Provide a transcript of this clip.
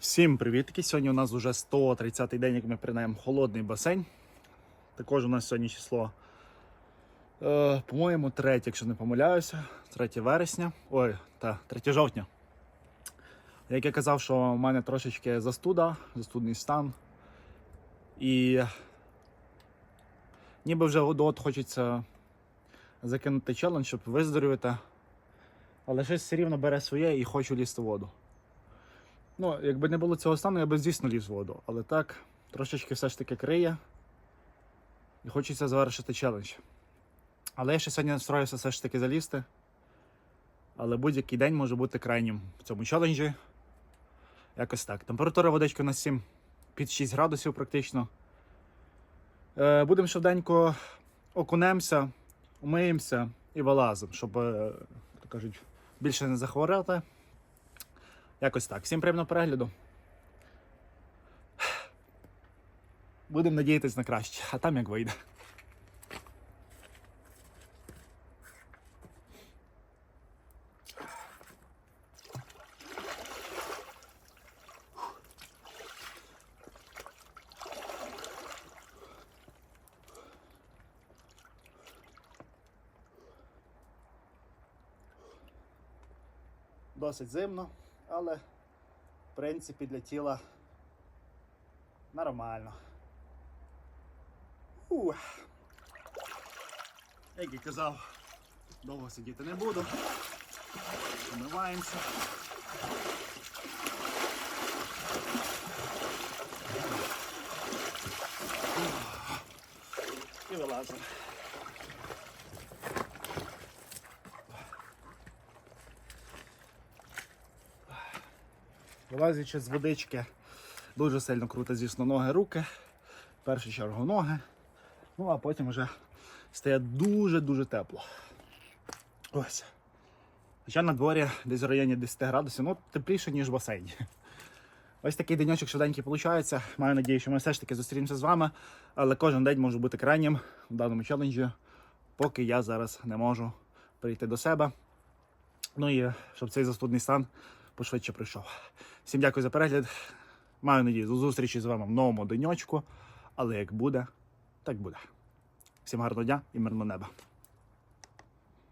Всім привітки! Сьогодні у нас вже 130-й день, як ми принаємо холодний басейн. Також у нас сьогодні число, е, по-моєму, 3, якщо не помиляюся, 3 вересня. Ой, та 3 жовтня. Як я казав, що в мене трошечки застуда, застудний стан. І ніби вже от хочеться закинути челендж, щоб виздоровити. Але щось все рівно бере своє і хочу лізти в воду. Ну, якби не було цього стану, я би звісно ліз воду. Але так, трошечки все ж таки криє. І хочеться завершити челендж. Але я ще сьогодні настроюся все ж таки залізти. Але будь-який день може бути крайнім в цьому челенджі. Якось так. Температура водички у нас 7 під 6 градусів практично. Е, будемо швиденько окунемося, умиємося і вилазимо, щоб, е, кажуть, більше не захворати. Якось так. Всім приємного перегляду. Будемо надіятись на краще, а там як вийде. Досить зимно, але в принципі для тіла нормально. Ух. Як і казав, довго сидіти не буду. Помиваємося. І вилазимо. Вилазячи з водички, дуже сильно круто, звісно, ноги, руки. В першу чергу ноги. Ну а потім вже стає дуже-дуже тепло. Ось. Хоча на дворі десь в районі 10 градусів, ну тепліше, ніж в басейні. Ось такий денечок швиденький виходить. Маю надію, що ми все ж таки зустрінемося з вами, але кожен день може бути крайнім в даному челенджі, поки я зараз не можу прийти до себе. Ну і щоб цей застудний стан пошвидше прийшов. Всім дякую за перегляд. Маю надію до зустрічі з вами в новому денечку. Але як буде, так буде. Всім гарного дня і мирного неба.